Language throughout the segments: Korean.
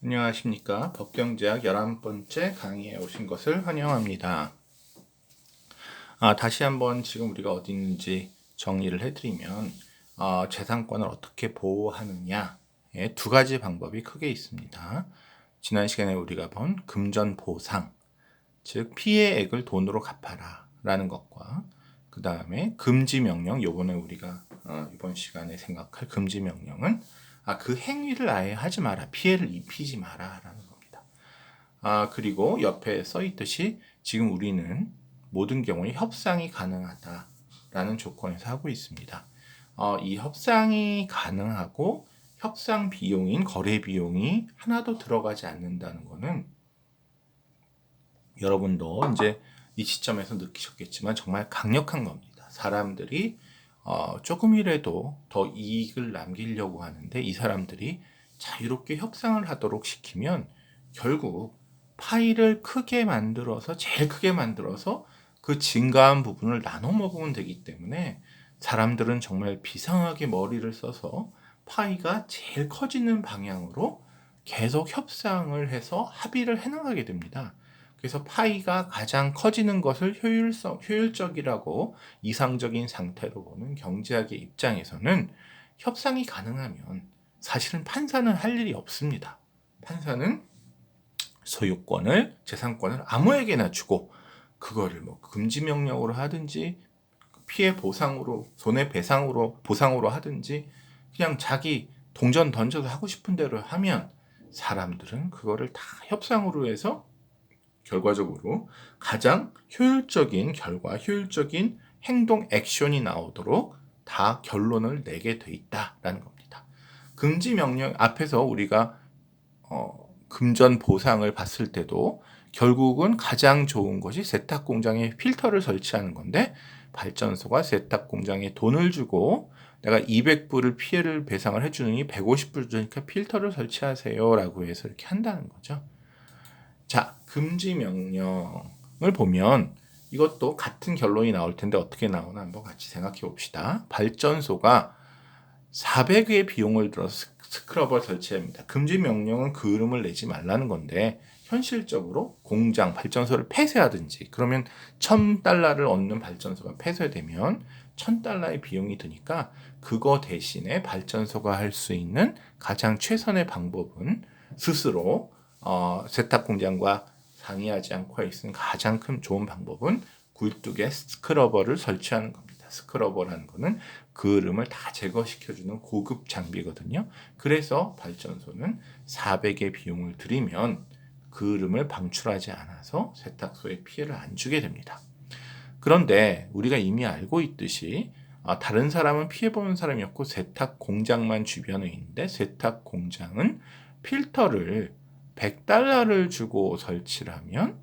안녕하십니까. 법경제학 11번째 강의에 오신 것을 환영합니다. 아, 다시 한번 지금 우리가 어디 있는지 정리를 해드리면, 어, 재산권을 어떻게 보호하느냐에 두 가지 방법이 크게 있습니다. 지난 시간에 우리가 본 금전 보상, 즉, 피해액을 돈으로 갚아라 라는 것과, 그 다음에 금지 명령, 요번에 우리가, 어, 이번 시간에 생각할 금지 명령은 아, 그 행위를 아예 하지 마라. 피해를 입히지 마라. 라는 겁니다. 아, 그리고 옆에 써 있듯이 지금 우리는 모든 경우에 협상이 가능하다. 라는 조건에서 하고 있습니다. 어, 이 협상이 가능하고 협상 비용인 거래 비용이 하나도 들어가지 않는다는 것은 여러분도 이제 이 시점에서 느끼셨겠지만 정말 강력한 겁니다. 사람들이 어, 조금이라도 더 이익을 남기려고 하는데 이 사람들이 자유롭게 협상을 하도록 시키면 결국 파일을 크게 만들어서 제일 크게 만들어서 그 증가한 부분을 나눠 먹으면 되기 때문에 사람들은 정말 비상하게 머리를 써서 파이가 제일 커지는 방향으로 계속 협상을 해서 합의를 해나가게 됩니다. 그래서 파이가 가장 커지는 것을 효율성, 효율적이라고 이상적인 상태로 보는 경제학의 입장에서는 협상이 가능하면 사실은 판사는 할 일이 없습니다. 판사는 소유권을, 재산권을 아무에게나 주고 그거를 뭐 금지 명령으로 하든지 피해 보상으로, 손해 배상으로, 보상으로 하든지 그냥 자기 동전 던져서 하고 싶은 대로 하면 사람들은 그거를 다 협상으로 해서 결과적으로 가장 효율적인 결과, 효율적인 행동 액션이 나오도록 다 결론을 내게 돼 있다라는 겁니다. 금지 명령 앞에서 우리가 어, 금전 보상을 봤을 때도 결국은 가장 좋은 것이 세탁 공장에 필터를 설치하는 건데 발전소가 세탁 공장에 돈을 주고 내가 200불을 피해를 배상을 해주느니 150불 주니까 필터를 설치하세요라고 해서 이렇게 한다는 거죠. 자, 금지 명령을 보면 이것도 같은 결론이 나올 텐데 어떻게 나오나 한번 같이 생각해 봅시다. 발전소가 400의 비용을 들어서 스크러버 설치합니다. 금지 명령은 그름을 내지 말라는 건데 현실적으로 공장 발전소를 폐쇄하든지 그러면 1000달러를 얻는 발전소가 폐쇄되면 1000달러의 비용이 드니까 그거 대신에 발전소가 할 수 있는 가장 최선의 방법은 스스로 어, 세탁 공장과 상의하지 않고 있는 가장 큰 좋은 방법은 굴뚝에 스크러버를 설치하는 겁니다. 스크러버라는 것은 그을음을 다 제거시켜주는 고급 장비거든요. 그래서 발전소는 400의 비용을 들이면 그을음을 방출하지 않아서 세탁소에 피해를 안 주게 됩니다. 그런데 우리가 이미 알고 있듯이 아, 다른 사람은 피해보는 사람이 없고 세탁 공장만 주변에 있는데 세탁 공장은 필터를 100달러를 주고 설치를 하면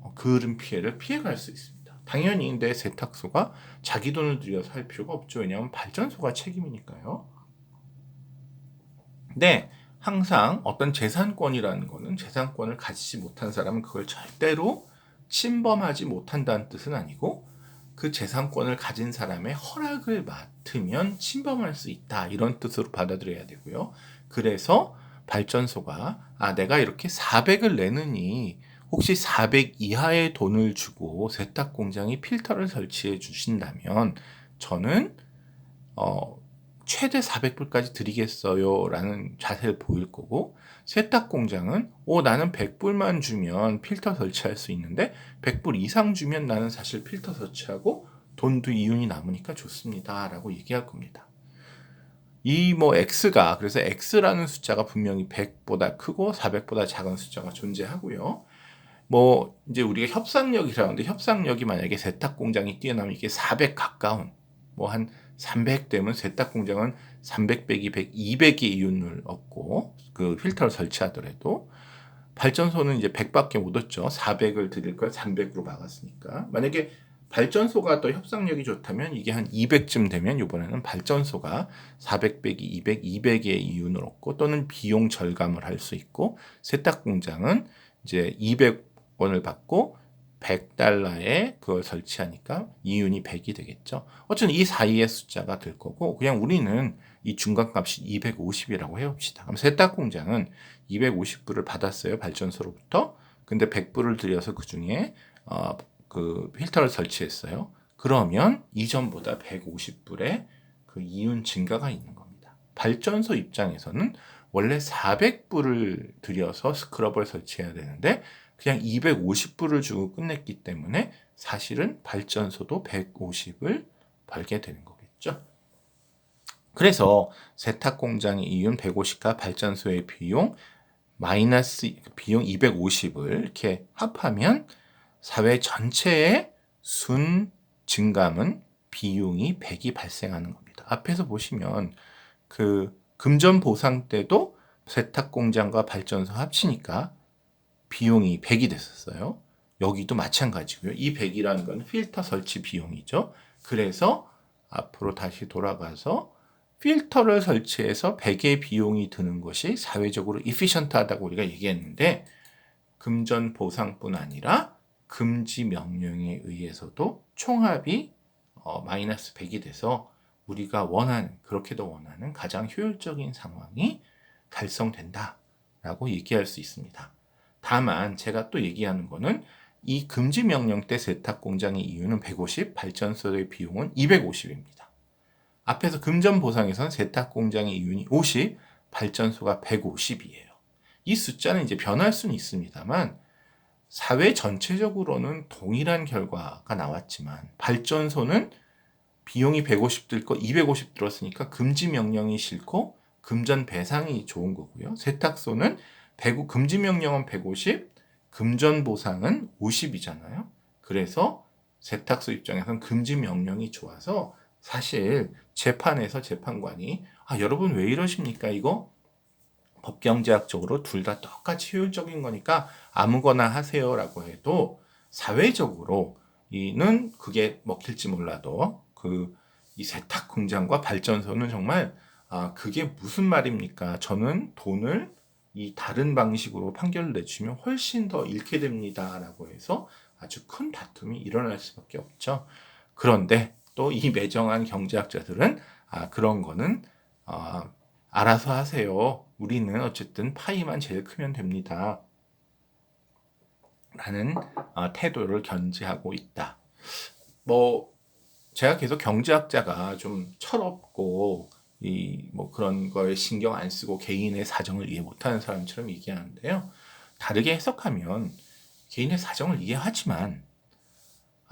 어, 그을음 피해를 피해갈 수 있습니다. 당연히 내 세탁소가 자기 돈을 들여서 할 필요가 없죠. 왜냐하면 발전소가 책임이니까요. 근데 항상 어떤 재산권이라는 거는 재산권을 가지지 못한 사람은 그걸 절대로 침범하지 못한다는 뜻은 아니고 그 재산권을 가진 사람의 허락을 맡으면 침범할 수 있다. 이런 뜻으로 받아들여야 되고요. 그래서 발전소가 아 내가 이렇게 400을 내느니 혹시 400 이하의 돈을 주고 세탁 공장이 필터를 설치해 주신다면 저는 어 최대 400불까지 드리겠어요 라는 자세를 보일 거고 세탁 공장은 오 나는 100불만 주면 필터 설치할 수 있는데 100불 이상 주면 나는 사실 필터 설치하고 돈도 이윤이 남으니까 좋습니다 라고 얘기할 겁니다. 이 뭐 x가 그래서 x라는 숫자가 분명히 100보다 크고 400보다 작은 숫자가 존재하고요. 뭐 이제 우리가 협상력이라는데 협상력이 만약에 세탁 공장이 뛰어나면 이게 400 가까운 뭐 한 300 되면 세탁 공장은 300 빼기 100, 200의 이윤을 얻고 그 필터를 설치하더라도 발전소는 이제 100밖에 못 얻죠. 400을 드릴 걸 300으로 막았으니까. 만약에 발전소가 더 협상력이 좋다면 이게 한 200쯤 되면 이번에는 발전소가 400 빼기 200, 200의 이윤을 얻고 또는 비용 절감을 할 수 있고 세탁 공장은 이제 200원을 받고 100달러에 그걸 설치하니까 이윤이 100이 되겠죠. 어쨌든 이 사이의 숫자가 될 거고 그냥 우리는 이 중간값이 250이라고 해봅시다. 그럼 세탁 공장은 250불을 받았어요 발전소로부터. 근데 100불을 들여서 그 중에 어, 그 필터를 설치했어요. 그러면 이전보다 150불의 그 이윤 증가가 있는 겁니다. 발전소 입장에서는 원래 400불을 들여서 스크럽을 설치해야 되는데 그냥 250불을 주고 끝냈기 때문에 사실은 발전소도 150을 벌게 되는 거겠죠. 그래서 세탁 공장의 이윤 150과 발전소의 비용 마이너스 비용 250을 이렇게 합하면 사회 전체의 순 증감은 비용이 100이 발생하는 겁니다. 앞에서 보시면 그 금전 보상 때도 세탁 공장과 발전소 합치니까 비용이 100이 됐었어요. 여기도 마찬가지고요. 이 100이라는 건 필터 설치 비용이죠. 그래서 앞으로 다시 돌아가서 필터를 설치해서 100의 비용이 드는 것이 사회적으로 이피션트하다고 우리가 얘기했는데 금전 보상뿐 아니라 금지 명령에 의해서도 총합이 어, 마이너스 100이 돼서 우리가 원하는 그렇게도 원하는 가장 효율적인 상황이 달성된다 라고 얘기할 수 있습니다. 다만 제가 또 얘기하는 거는 이 금지 명령 때 세탁 공장의 이유는 150, 발전소의 비용은 250입니다. 앞에서 금전 보상에선 세탁 공장의 이윤이 50, 발전소가 150이에요. 이 숫자는 이제 변할 수는 있습니다만 사회 전체적으로는 동일한 결과가 나왔지만 발전소는 비용이 150 들고 250 들었으니까 금지 명령이 싫고 금전 배상이 좋은 거고요. 세탁소는 100, 금지 명령은 150, 금전 보상은 50이잖아요. 그래서 세탁소 입장에서는 금지 명령이 좋아서 사실 재판에서 재판관이 아 여러분 왜 이러십니까 이거 법경제학적으로 둘 다 똑같이 효율적인 거니까 아무거나 하세요라고 해도 사회적으로 이는 그게 먹힐지 몰라도 그 이 세탁 공장과 발전소는 정말 아 그게 무슨 말입니까? 저는 돈을 이 다른 방식으로 판결을 내주면 훨씬 더 잃게 됩니다라고 해서 아주 큰 다툼이 일어날 수밖에 없죠. 그런데 또 이 매정한 경제학자들은 아 그런 거는 어, 알아서 하세요. 우리는 어쨌든 파이만 제일 크면 됩니다. 라는 어, 태도를 견지하고 있다. 뭐 제가 계속 경제학자가 좀 철없고 이 뭐 그런 거에 신경 안 쓰고 개인의 사정을 이해 못하는 사람처럼 얘기하는데요. 다르게 해석하면 개인의 사정을 이해하지만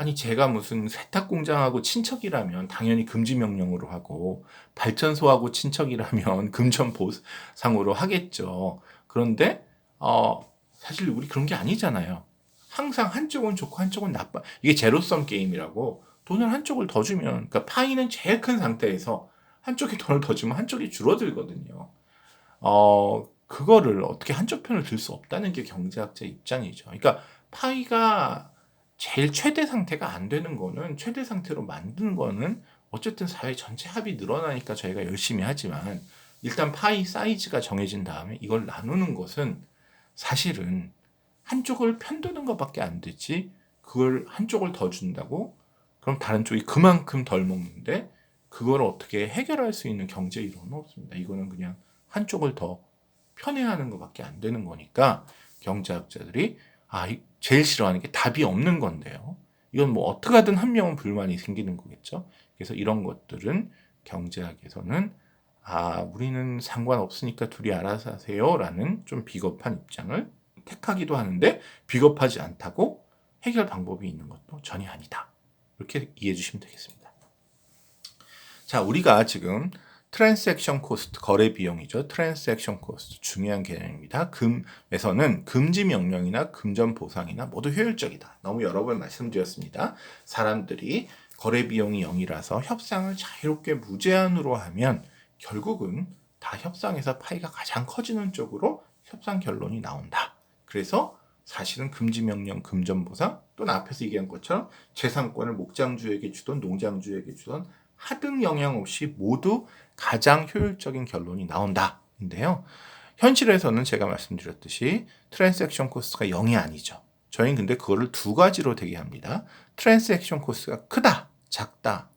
아니 제가 무슨 세탁 공장하고 친척이라면 당연히 금지 명령으로 하고 발전소하고 친척이라면 금전 보상으로 하겠죠. 그런데 어 사실 우리 그런 게 아니잖아요. 항상 한쪽은 좋고 한쪽은 나빠. 이게 제로섬 게임이라고 돈을 한쪽을 더 주면 그러니까 파이는 제일 큰 상태에서 한쪽에 돈을 더 주면 한쪽이 줄어들거든요. 어 그거를 어떻게 한쪽 편을 들 수 없다는 게 경제학자 입장이죠. 그러니까 파이가 제일 최대 상태가 안 되는 거는 최대 상태로 만드는 거는 어쨌든 사회 전체 합이 늘어나니까 저희가 열심히 하지만 일단 파이 사이즈가 정해진 다음에 이걸 나누는 것은 사실은 한쪽을 편드는 것밖에 안 되지 그걸 한쪽을 더 준다고 그럼 다른 쪽이 그만큼 덜 먹는데 그걸 어떻게 해결할 수 있는 경제 이론은 없습니다. 이거는 그냥 한쪽을 더 편애하는 것밖에 안 되는 거니까 경제학자들이 아 제일 싫어하는 게 답이 없는 건데요. 이건 뭐 어떻게 하든 한 명은 불만이 생기는 거겠죠. 그래서 이런 것들은 경제학에서는 아 우리는 상관없으니까 둘이 알아서 하세요 라는 좀 비겁한 입장을 택하기도 하는데 비겁하지 않다고 해결 방법이 있는 것도 전혀 아니다. 이렇게 이해해 주시면 되겠습니다. 자, 우리가 지금 트랜스액션 코스트 거래 비용이죠. 트랜스액션 코스트 중요한 개념입니다. 금에서는 금지 명령이나 금전 보상이나 모두 효율적이다. 너무 여러 번 말씀드렸습니다. 사람들이 거래 비용이 0이라서 협상을 자유롭게 무제한으로 하면 결국은 다 협상에서 파이가 가장 커지는 쪽으로 협상 결론이 나온다. 그래서 사실은 금지 명령, 금전 보상 또는 앞에서 얘기한 것처럼 재산권을 목장주에게 주던 농장주에게 주던 하등 영향 없이 모두 가장 효율적인 결론이 나온다인데요. 현실에서는 제가 말씀드렸듯이 트랜스액션 코스트가 0이 아니죠. 저희는 근데 그거를 두 가지로 되게 합니다. 트랜스액션 코스가 크다, 작다.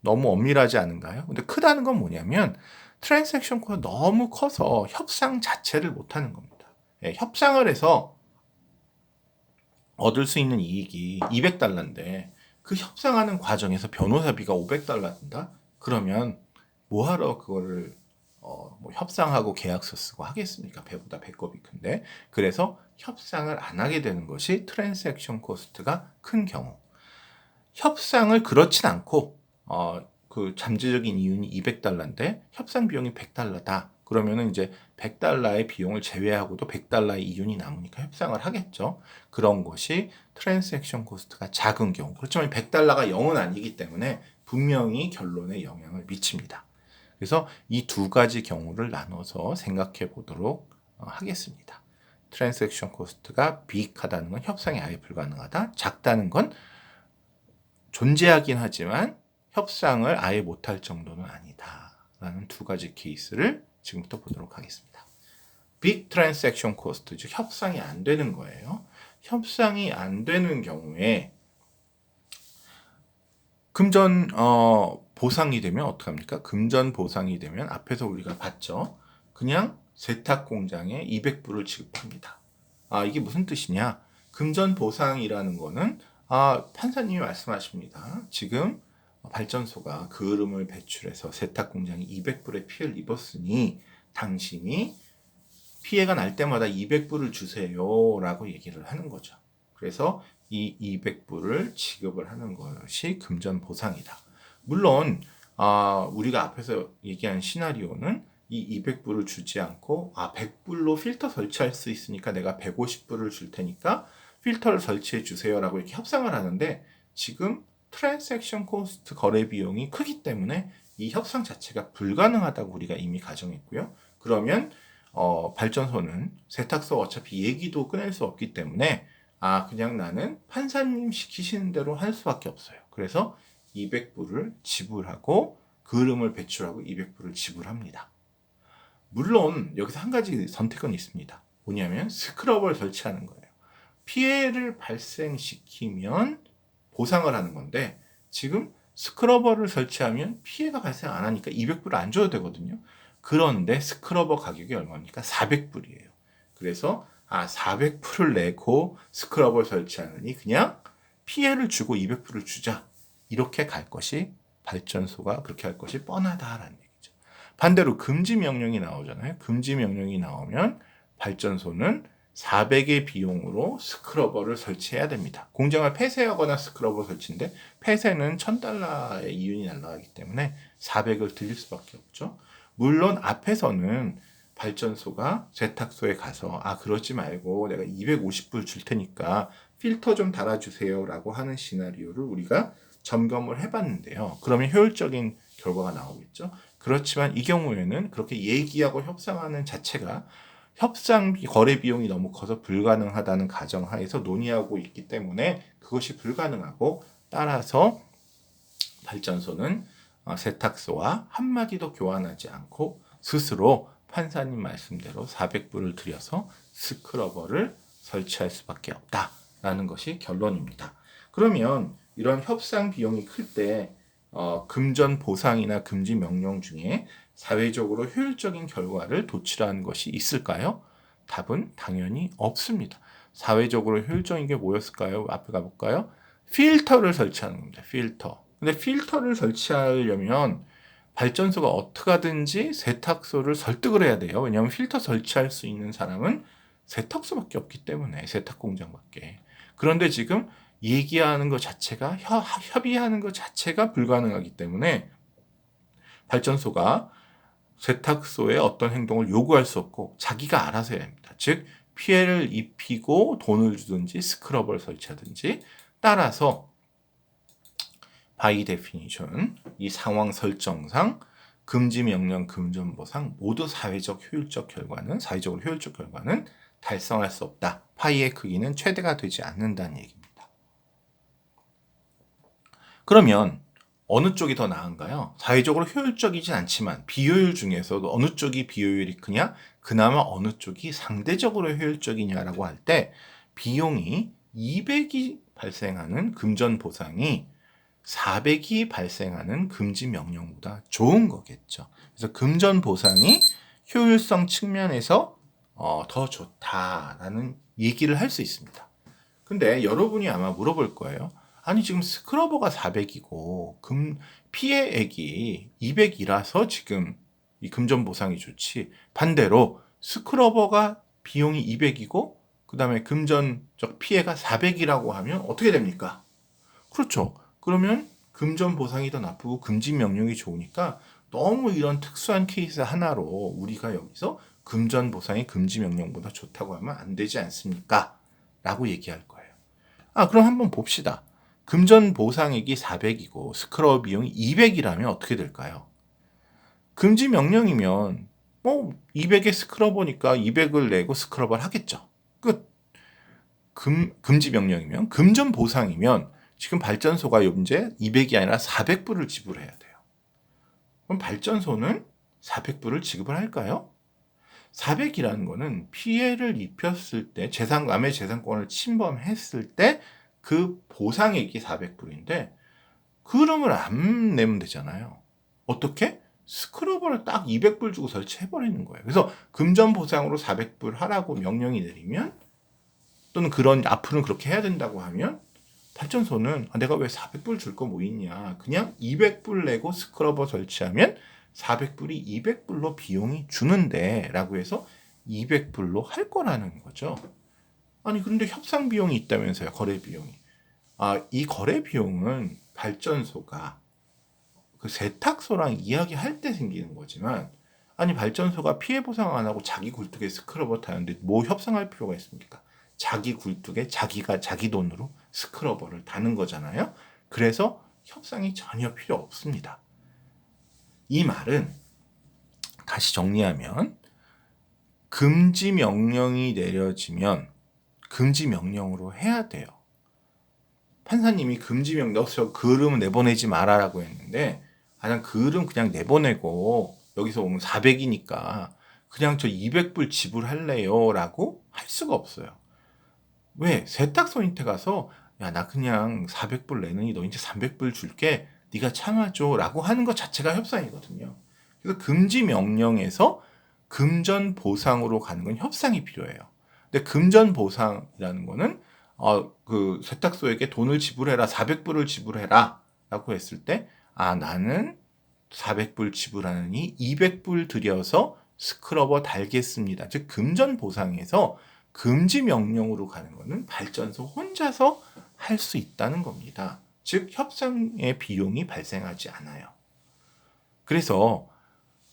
너무 엄밀하지 않은가요? 근데 크다는 건 뭐냐면 트랜스액션 코스가 너무 커서 협상 자체를 못 하는 겁니다. 예, 협상을 해서 얻을 수 있는 이익이 200달러인데 그 협상하는 과정에서 변호사비가 500달러 든다? 그러면 뭐하러 그거를 어, 뭐 협상하고 계약서 쓰고 하겠습니까? 배보다 배꼽이 큰데. 그래서 협상을 안 하게 되는 것이 트랜스액션 코스트가 큰 경우. 협상을 그렇진 않고 어, 그 잠재적인 이윤이 200달러인데 협상 비용이 100달러다. 그러면은 이제 100달러의 비용을 제외하고도 100달러의 이윤이 남으니까 협상을 하겠죠. 그런 것이 트랜스액션 코스트가 작은 경우. 그렇지만 100달러가 0은 아니기 때문에 분명히 결론에 영향을 미칩니다. 그래서 이 두 가지 경우를 나눠서 생각해 보도록 어, 하겠습니다. 트랜스액션 코스트가 비익하다는 건 협상이 아예 불가능하다. 작다는 건 존재하긴 하지만 협상을 아예 못할 정도는 아니다. 라는 두 가지 케이스를 지금부터 보도록 하겠습니다. 빅 트랜스액션 코스트, 즉 협상이 안 되는 거예요. 협상이 안 되는 경우에 금전 어, 보상이 되면 어떡합니까? 금전 보상이 되면 앞에서 우리가 봤죠. 그냥 세탁 공장에 200불을 지급합니다. 아, 이게 무슨 뜻이냐? 금전 보상이라는 거는 아, 판사님이 말씀하십니다. 지금 발전소가 그름을 배출해서 세탁 공장이 200불의 피해를 입었으니 당신이 피해가 날 때마다 200불을 주세요라고 얘기를 하는 거죠. 그래서 이 200불을 지급을 하는 것이 금전 보상이다. 물론 아, 우리가 앞에서 얘기한 시나리오는 이 200불을 주지 않고 아 100불로 필터 설치할 수 있으니까 내가 150불을 줄 테니까 필터를 설치해 주세요라고 이렇게 협상을 하는데 지금 트랜잭션 코스트 거래 비용이 크기 때문에 이 협상 자체가 불가능하다고 우리가 이미 가정했고요. 그러면 어, 발전소는 세탁소 어차피 얘기도 끊을 수 없기 때문에 아 그냥 나는 판사님 시키시는 대로 할 수밖에 없어요. 그래서 200불을 지불하고 그름을 배출하고 200불을 지불합니다. 물론 여기서 한 가지 선택은 있습니다. 뭐냐면 스크럽을 설치하는 거예요. 피해를 발생시키면 보상을 하는 건데 지금 스크러버를 설치하면 피해가 발생 안 하니까 200불 안 줘도 되거든요. 그런데 스크러버 가격이 얼마입니까? 400불이에요. 그래서 아 400불을 내고 스크러버를 설치하느니 그냥 피해를 주고 200불을 주자. 이렇게 갈 것이 발전소가 그렇게 할 것이 뻔하다라는 얘기죠. 반대로 금지 명령이 나오잖아요. 금지 명령이 나오면 발전소는 400의 비용으로 스크러버를 설치해야 됩니다. 공장을 폐쇄하거나 스크러버 설치인데 폐쇄는 1000달러의 이윤이 날라가기 때문에 400을 드릴 수밖에 없죠. 물론 앞에서는 발전소가 세탁소에 가서 아 그러지 말고 내가 250불 줄 테니까 필터 좀 달아주세요라고 하는 시나리오를 우리가 점검을 해봤는데요. 그러면 효율적인 결과가 나오겠죠. 그렇지만 이 경우에는 그렇게 얘기하고 협상하는 자체가 협상 거래 비용이 너무 커서 불가능하다는 가정하에서 논의하고 있기 때문에 그것이 불가능하고 따라서 발전소는 어, 세탁소와 한마디도 교환하지 않고 스스로 판사님 말씀대로 400불을 들여서 스크러버를 설치할 수밖에 없다라는 것이 결론입니다. 그러면 이런 협상 비용이 클 때 어, 금전 보상이나 금지 명령 중에 사회적으로 효율적인 결과를 도출하는 것이 있을까요? 답은 당연히 없습니다. 사회적으로 효율적인 게 뭐였을까요? 앞에 가볼까요? 필터를 설치하는 겁니다. 필터. 근데 필터를 설치하려면 발전소가 어떻게 하든지 세탁소를 설득을 해야 돼요. 왜냐하면 필터 설치할 수 있는 사람은 세탁소밖에 없기 때문에 세탁 공장밖에. 그런데 지금 얘기하는 것 자체가 협의하는 것 자체가 불가능하기 때문에 발전소가 세탁소에 어떤 행동을 요구할 수 없고 자기가 알아서 해야 합니다. 즉 피해를 입히고 돈을 주든지 스크러버를 설치하든지 따라서 바이 데피니션 이 상황 설정상 금지 명령 금전 보상 모두 사회적 효율적 결과는 사회적으로 효율적 결과는 달성할 수 없다. 파이의 크기는 최대가 되지 않는다는 얘기입니다. 그러면 어느 쪽이 더 나은가요? 사회적으로 효율적이진 않지만 비효율 중에서도 어느 쪽이 비효율이 크냐? 그나마 어느 쪽이 상대적으로 효율적이냐라고 할 때 비용이 200이 발생하는 금전 보상이 400이 발생하는 금지 명령보다 좋은 거겠죠. 그래서 금전 보상이 효율성 측면에서 어, 더 좋다라는 얘기를 할 수 있습니다. 근데 여러분이 아마 물어볼 거예요. 아니 지금 스크러버가 400이고 금 피해액이 200이라서 지금 이 금전 보상이 좋지. 반대로 스크러버가 비용이 200이고 그다음에 금전적 피해가 400이라고 하면 어떻게 됩니까? 그렇죠. 그러면 금전 보상이 더 나쁘고 금지 명령이 좋으니까 너무 이런 특수한 케이스 하나로 우리가 여기서 금전 보상이 금지 명령보다 좋다고 하면 안 되지 않습니까? 라고 얘기할 거예요. 아, 그럼 한번 봅시다. 금전 보상액이 400이고 스크러버 비용이 200이라면 어떻게 될까요? 금지 명령이면 뭐 200에 스크러버니까 200을 내고 스크러버를 하겠죠. 끝. 금, 금지 명령이면 금전 보상이면 지금 발전소가 이제 200이 아니라 400불을 지불해야 돼요. 그럼 발전소는 400불을 지급을 할까요? 400이라는 거는 피해를 입혔을 때 재산 남의 재산권을 침범했을 때 그 보상액이 400불인데 그름을 안 내면 되잖아요. 어떻게? 스크러버를 딱 200불 주고 설치해버리는 거예요. 그래서 금전 보상으로 400불 하라고 명령이 내리면 또는 그런 앞으로는 그렇게 해야 된다고 하면 발전소는 아, 내가 왜 400불 줄 거 뭐 있냐. 그냥 200불 내고 스크러버 설치하면 400불이 200불로 비용이 주는데 라고 해서 200불로 할 거라는 거죠. 아니 그런데 협상 비용이 있다면서요. 거래 비용이. 아, 이 거래 비용은 발전소가 그 세탁소랑 이야기할 때 생기는 거지만 아니 발전소가 피해 보상 안 하고 자기 굴뚝에 스크러버 타는데 뭐 협상할 필요가 있습니까? 자기 굴뚝에 자기가 자기 돈으로 스크러버를 다는 거잖아요. 그래서 협상이 전혀 필요 없습니다. 이 말은 다시 정리하면 금지 명령이 내려지면 금지 명령으로 해야 돼요. 판사님이 금지 명령, 저 그름 내보내지 말아라고 했는데, 그냥 그름 그냥 내보내고, 여기서 오면 400이니까, 그냥 저 200불 지불할래요? 라고 할 수가 없어요. 왜? 세탁소한테 가서, 야, 나 그냥 400불 내느니 너 이제 300불 줄게. 네가 참아줘. 라고 하는 것 자체가 협상이거든요. 그래서 금지 명령에서 금전 보상으로 가는 건 협상이 필요해요. 근데 금전 보상이라는 거는 어, 그 세탁소에게 돈을 지불해라, 400불을 지불해라 라고 했을 때, 아, 나는 400불 지불하느니 200불 들여서 스크러버 달겠습니다. 즉, 금전 보상에서 금지 명령으로 가는 거는 발전소 혼자서 할 수 있다는 겁니다. 즉, 협상의 비용이 발생하지 않아요. 그래서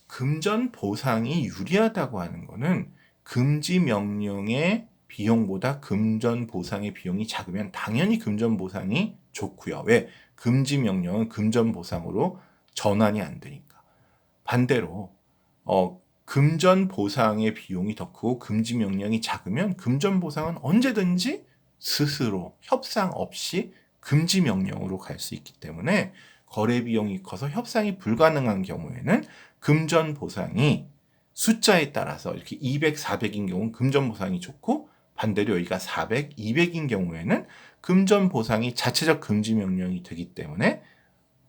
금전 보상이 유리하다고 하는 거는 금지 명령의 비용보다 금전 보상의 비용이 작으면 당연히 금전 보상이 좋고요. 왜? 금지 명령은 금전 보상으로 전환이 안 되니까. 반대로 어, 금전 보상의 비용이 더 크고 금지 명령이 작으면 금전 보상은 언제든지 스스로 협상 없이 금지 명령으로 갈 수 있기 때문에 거래 비용이 커서 협상이 불가능한 경우에는 금전 보상이 숫자에 따라서 이렇게 200, 400인 경우는 금전 보상이 좋고 반대로 여기가 400, 200인 경우에는 금전 보상이 자체적 금지 명령이 되기 때문에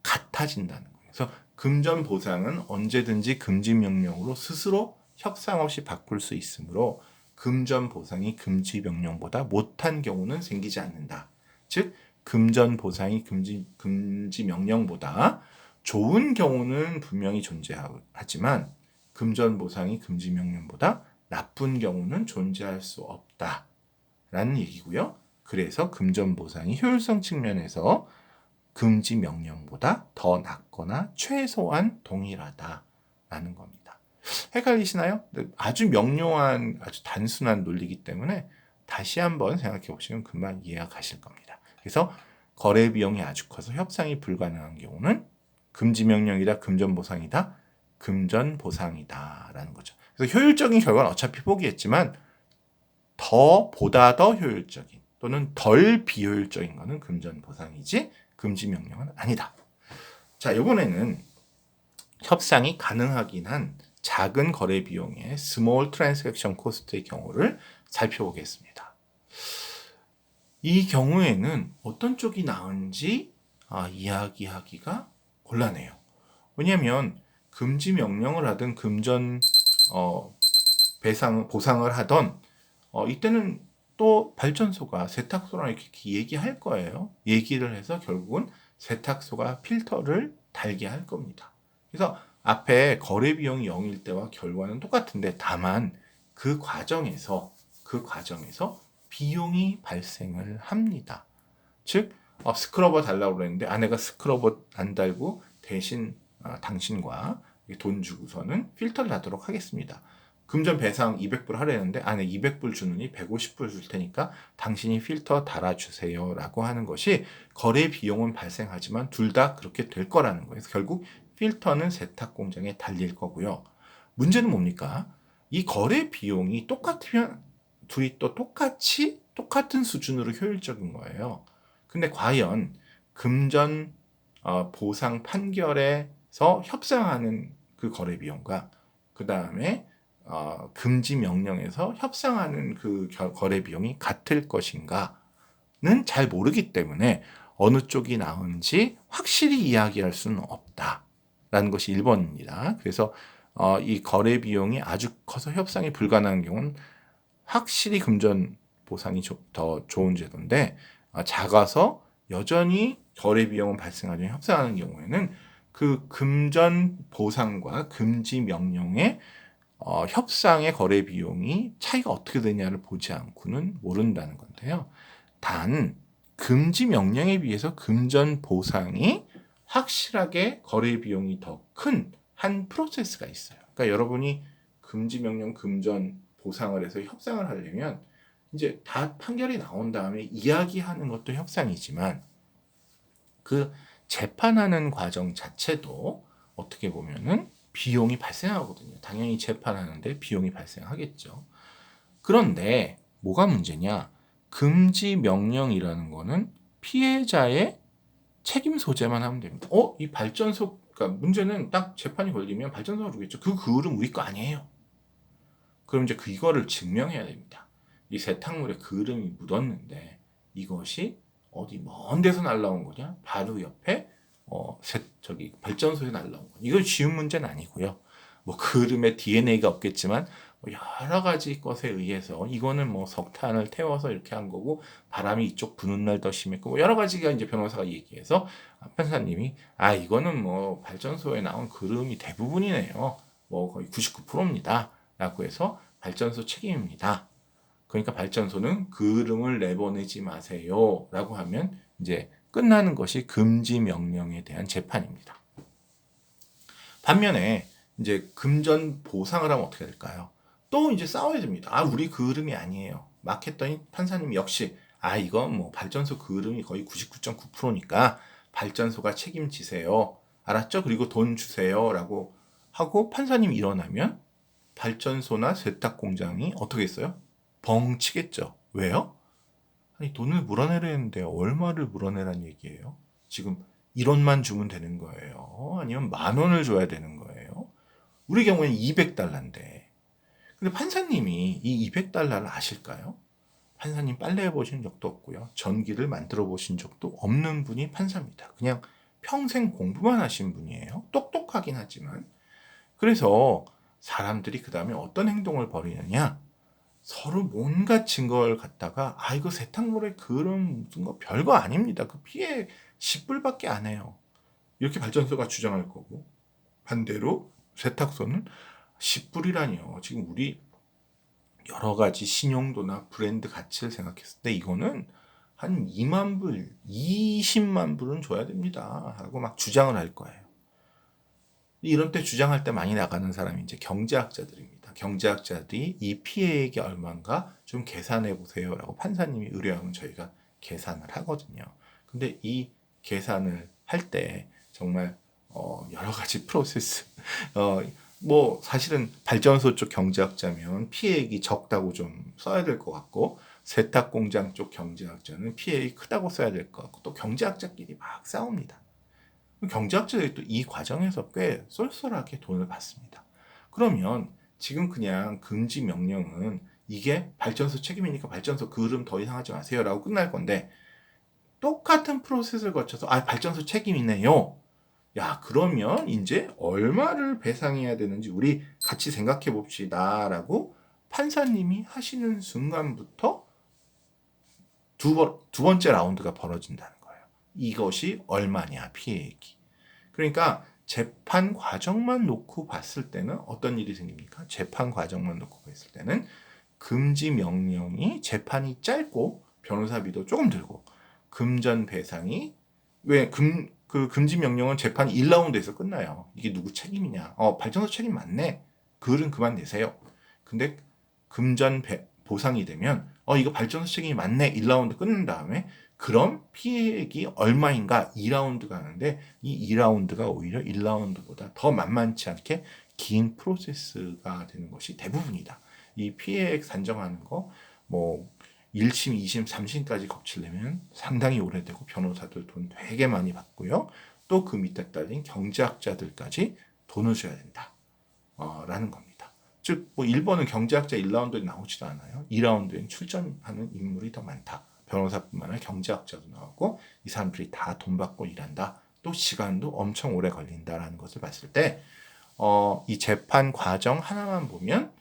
같아진다는 거예요. 그래서 금전 보상은 언제든지 금지 명령으로 스스로 협상 없이 바꿀 수 있으므로 금전 보상이 금지 명령보다 못한 경우는 생기지 않는다. 즉 금전 보상이 금지 금지 명령보다 좋은 경우는 분명히 존재하지만 금전 보상이 금지 명령보다 나쁜 경우는 존재할 수 없다 라는 얘기고요. 그래서 금전 보상이 효율성 측면에서 금지 명령보다 더 낮거나 최소한 동일하다라는 겁니다. 헷갈리시나요? 아주 명료한 아주 단순한 논리이기 때문에 다시 한번 생각해 보시면 금방 이해가 가실 겁니다. 그래서 거래 비용이 아주 커서 협상이 불가능한 경우는 금지 명령이다, 금전 보상이다, 금전 보상이다라는 거죠. 그래서 효율적인 결과는 어차피 포기했지만 더 보다 더 효율적인 또는 덜 비효율적인 것은 금전 보상이지 금지 명령은 아니다. 자, 이번에는 협상이 가능하긴 한 작은 거래 비용의 스몰 트랜스액션 코스트의 경우를 살펴보겠습니다. 이 경우에는 어떤 쪽이 나은지 아, 이야기하기가 곤란해요. 왜냐하면 금지 명령을 하든 금전 어, 배상 보상을 하던 어, 이때는 또 발전소가 세탁소랑 이렇게 얘기할 거예요. 얘기를 해서 결국은 세탁소가 필터를 달게 할 겁니다. 그래서 앞에 거래 비용이 0일 때와 결과는 똑같은데 다만 그 과정에서 그 과정에서 비용이 발생을 합니다. 즉 어, 스크러버 달라고 그랬는데 아내가 스크러버 안 달고 대신 어, 당신과 돈 주고서는 필터를 하도록 하겠습니다. 금전 배상 200불 하려는데 안에 200불 주느니 150불 줄 테니까 당신이 필터 달아주세요 라고 하는 것이 거래 비용은 발생하지만 둘 다 그렇게 될 거라는 거예요. 그래서 결국 필터는 세탁 공장에 달릴 거고요. 문제는 뭡니까? 이 거래 비용이 똑같으면 둘이 또 똑같이 똑같은 수준으로 효율적인 거예요. 근데 과연 금전 어, 보상 판결에서 협상하는 그 거래 비용과 그 다음에 어, 금지 명령에서 협상하는 그 거래 비용이 같을 것인가는 잘 모르기 때문에 어느 쪽이 나은지 확실히 이야기할 수는 없다라는 것이 1번입니다. 그래서 어, 이 거래 비용이 아주 커서 협상이 불가능한 경우는 확실히 금전 보상이 조, 더 좋은 제도인데 어, 작아서 여전히 거래 비용은 발생하지 협상하는 경우에는 그 금전 보상과 금지 명령의 어, 협상의 거래 비용이 차이가 어떻게 되냐를 보지 않고는 모른다는 건데요. 단 금지 명령에 비해서 금전 보상이 확실하게 거래 비용이 더 큰 한 프로세스가 있어요. 그러니까 여러분이 금지 명령 금전 보상을 해서 협상을 하려면 이제 다 판결이 나온 다음에 이야기하는 것도 협상이지만 그 재판하는 과정 자체도 어떻게 보면은 비용이 발생하거든요. 당연히 재판하는데 비용이 발생하겠죠. 그런데 뭐가 문제냐? 금지 명령이라는 거는 피해자의 책임 소재만 하면 됩니다. 어, 이 발전소, 그러니까 문제는 딱 재판이 걸리면 발전소가 그러겠죠. 그 그을은 우리 거 아니에요. 그럼 이제 그거를 증명해야 됩니다. 이 세탁물에 그름이 묻었는데 이것이 어디 먼 데서 날라온 거냐? 바로 옆에 어, 세, 저기 발전소에 날라온 거. 이건 쉬운 문제는 아니고요. 뭐 그름에 DNA가 없겠지만 뭐 여러 가지 것에 의해서 이거는 뭐 석탄을 태워서 이렇게 한 거고 바람이 이쪽 부는 날 더 심했고 뭐 여러 가지가 이제 변호사가 얘기해서 판사님이 아 이거는 뭐 발전소에 나온 그름이 대부분이네요. 뭐 거의 99%입니다. 라고 해서 발전소 책임입니다. 그러니까 발전소는 그름을 내보내지 마세요. 라고 하면 이제 끝나는 것이 금지 명령에 대한 재판입니다. 반면에 이제 금전 보상을 하면 어떻게 될까요? 또 이제 싸워야 됩니다. 아, 우리 그 이름이 아니에요. 막 했더니 판사님 역시 아, 이건 뭐 발전소 그 이름이 거의 99.9%니까 발전소가 책임지세요. 알았죠? 그리고 돈 주세요. 라고 하고 판사님이 일어나면 발전소나 세탁 공장이 어떻게 했어요? 벙치겠죠. 왜요? 아니 돈을 물어내려는데 얼마를 물어내란 얘기예요? 지금 1원만 주면 되는 거예요? 아니면 만 원을 줘야 되는 거예요? 우리 경우에는 200달러인데. 근데 판사님이 이 200달러를 아실까요? 판사님 빨래 해보신 적도 없고요. 전기를 만들어 보신 적도 없는 분이 판사입니다. 그냥 평생 공부만 하신 분이에요. 똑똑하긴 하지만. 그래서 사람들이 그 다음에 어떤 행동을 벌이느냐? 서로 뭔가 증거를 갖다가 아 이거 세탁물에 그런 무슨 거 별거 아닙니다. 그 피해 10불밖에 안 해요. 이렇게 발전소가 주장할 거고 반대로 세탁소는 10불이라니요. 지금 우리 여러 가지 신용도나 브랜드 가치를 생각했을 때 이거는 한 2만 불, 20만 불은 줘야 됩니다. 하고 막 주장을 할 거예요. 이런 때 주장할 때 많이 나가는 사람이 이제 경제학자들입니다. 경제학자들이 이 피해액이 얼마인가 좀 계산해 보세요라고 판사님이 의뢰하면 저희가 계산을 하거든요. 근데 이 계산을 할 때 정말 어 여러 가지 프로세스 어 뭐 사실은 발전소 쪽 경제학자면 피해액이 적다고 좀 써야 될 것 같고 세탁 공장 쪽 경제학자는 피해액이 크다고 써야 될 것 같고 또 경제학자끼리 막 싸웁니다. 경제학자들이 또 이 과정에서 꽤 쏠쏠하게 돈을 받습니다. 그러면 지금 그냥 금지 명령은 이게 발전소 책임이니까 발전소 그 흐름 더 이상 하지 마세요라고 끝날 건데 똑같은 프로세스를 거쳐서 아 발전소 책임이네요. 야 그러면 이제 얼마를 배상해야 되는지 우리 같이 생각해 봅시다라고 판사님이 하시는 순간부터 두, 번, 두 번째 라운드가 벌어진다는. 이것이 얼마냐 피해액이. 그러니까 재판 과정만 놓고 봤을 때는 어떤 일이 생깁니까? 재판 과정만 놓고 봤을 때는 금지 명령이 재판이 짧고 변호사비도 조금 들고 금전 배상이 왜 금 그 금지 명령은 재판이 1라운드에서 끝나요. 이게 누구 책임이냐? 어, 발전소 책임 맞네. 글은 그만 내세요. 근데 금전 배, 보상이 되면 어 이거 발전소 책임이 맞네. 1라운드 끝난 다음에 그럼 피해액이 얼마인가 2라운드 가는데 이 2라운드가 오히려 1라운드보다 더 만만치 않게 긴 프로세스가 되는 것이 대부분이다. 이 피해액 산정하는 거 뭐 1심, 2심, 3심까지 거치려면 상당히 오래되고 변호사들 돈 되게 많이 받고요. 또 그 밑에 딸린 경제학자들까지 돈을 줘야 된다. 어, 라는 겁니다. 즉, 뭐 1번은 경제학자 1라운드에 나오지도 않아요. 2라운드엔 출전하는 인물이 더 많다. 변호사뿐만 아니라 경제학자도 나오고 이 사람들이 다 돈 받고 일한다. 또 시간도 엄청 오래 걸린다라는 것을 봤을 때 어, 이 재판 과정 하나만 보면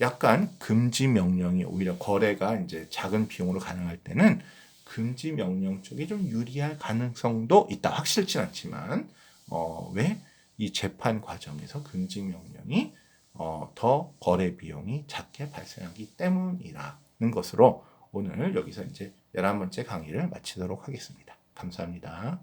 약간 금지 명령이 오히려 거래가 이제 작은 비용으로 가능할 때는 금지 명령 쪽이 좀 유리할 가능성도 있다. 확실치 않지만 어, 왜 이 재판 과정에서 금지 명령이 어, 더 거래 비용이 작게 발생하기 때문이라는 것으로 오늘 여기서 이제 11번째 강의를 마치도록 하겠습니다. 감사합니다.